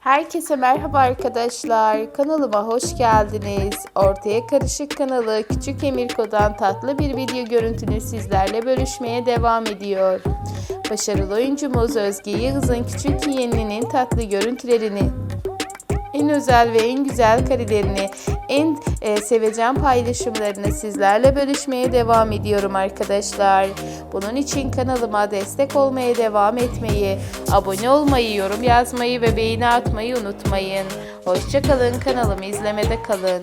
Herkese merhaba arkadaşlar. Kanalıma hoş geldiniz. Ortaya Karışık kanalı Küçük Emirko'dan tatlı bir video görüntünü sizlerle bölüşmeye devam ediyor. Başarılı oyuncumuz Özge Yıldız'ın küçük yeğeninin tatlı görüntülerini en özel ve en güzel karelerini, en e, sevecen paylaşımlarını sizlerle bölüşmeye devam ediyorum arkadaşlar. Bunun için kanalıma destek olmaya devam etmeyi, abone olmayı, yorum yazmayı ve beğeni atmayı unutmayın. Hoşçakalın, kanalımı izlemede kalın.